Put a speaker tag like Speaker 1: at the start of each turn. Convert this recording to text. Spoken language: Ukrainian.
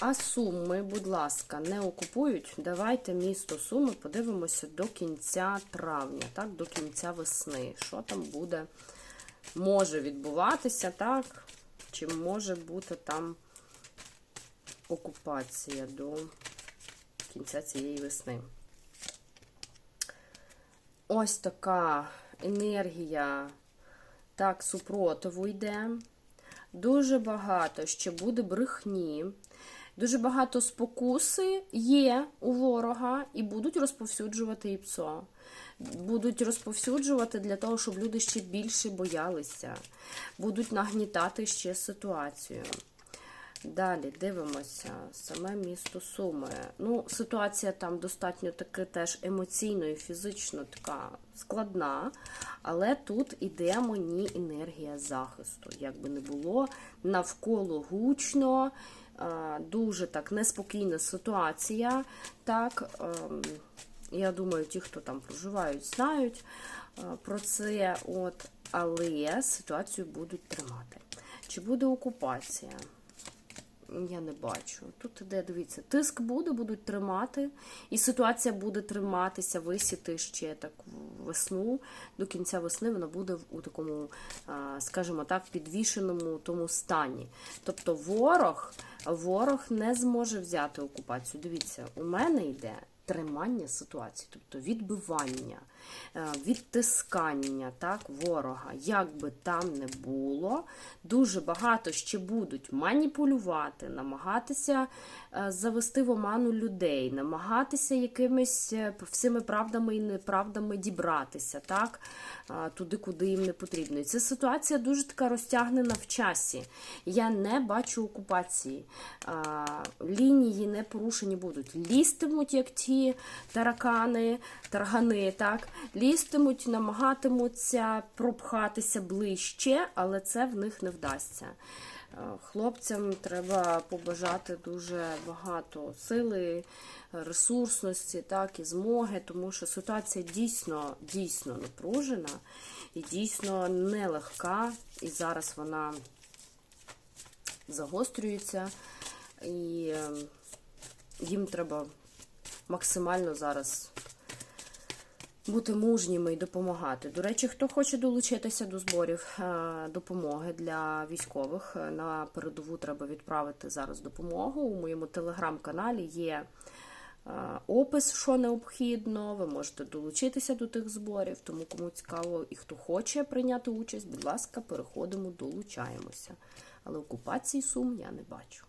Speaker 1: А Суми, будь ласка, не окупують. Давайте місто Суми подивимося до кінця травня, так, до кінця весни. Що там буде, може відбуватися, так? Чи може бути там окупація до кінця цієї весни? Ось така енергія, так, супротиву йде. Дуже багато ще буде брехні. Дуже багато спокуси є у ворога і будуть розповсюджувати ІПСО. Будуть розповсюджувати для того, щоб люди ще більше боялися. Будуть нагнітати ще ситуацію. Далі дивимося саме місто Суми. Ну, ситуація там достатньо таки теж емоційно і фізично така складна, але тут іде мені енергія захисту. Як би не було, навколо гучно, дуже так неспокійна ситуація. Так, ем, я думаю, ті, хто там проживають, знають е, про це. От, але ситуацію будуть тримати. Чи буде окупація? Я не бачу. Тут іде, дивіться, тиск буде, будуть тримати, і ситуація буде триматися, висіти ще так весну. До кінця весни вона буде у такому, скажімо так, підвішеному тому стані. Тобто ворог, ворог не зможе взяти окупацію. Дивіться, у мене йде тримання ситуації, тобто відбивання, відтискання так, ворога, як би там не було, дуже багато ще будуть маніпулювати, намагатися е, завести в оману людей, намагатися якимись е, всіми правдами і неправдами дібратися, так, е, туди, куди їм не потрібно. І ця ситуація дуже така розтягнена в часі. Я не бачу окупації. Е, Лінії не порушені будуть. Лістимуть, як ті таракани, таргани, так, лістимуть, намагатимуться пропхатися ближче, але це в них не вдасться. Е, Хлопцям треба побажати дуже багато сили, ресурсності, так, і змоги, тому що ситуація дійсно, дійсно напружена і дійсно нелегка. І зараз вона загострюється, і е, їм треба максимально зараз бути мужніми і допомагати. До речі, хто хоче долучитися до зборів е, допомоги для військових, е, на передову треба відправити зараз допомогу. У моєму телеграм-каналі є е, опис, що необхідно. Ви можете долучитися до тих зборів, тому кому цікаво і хто хоче прийняти участь, будь ласка, переходимо, долучаємося. Але окупації сум я не бачу.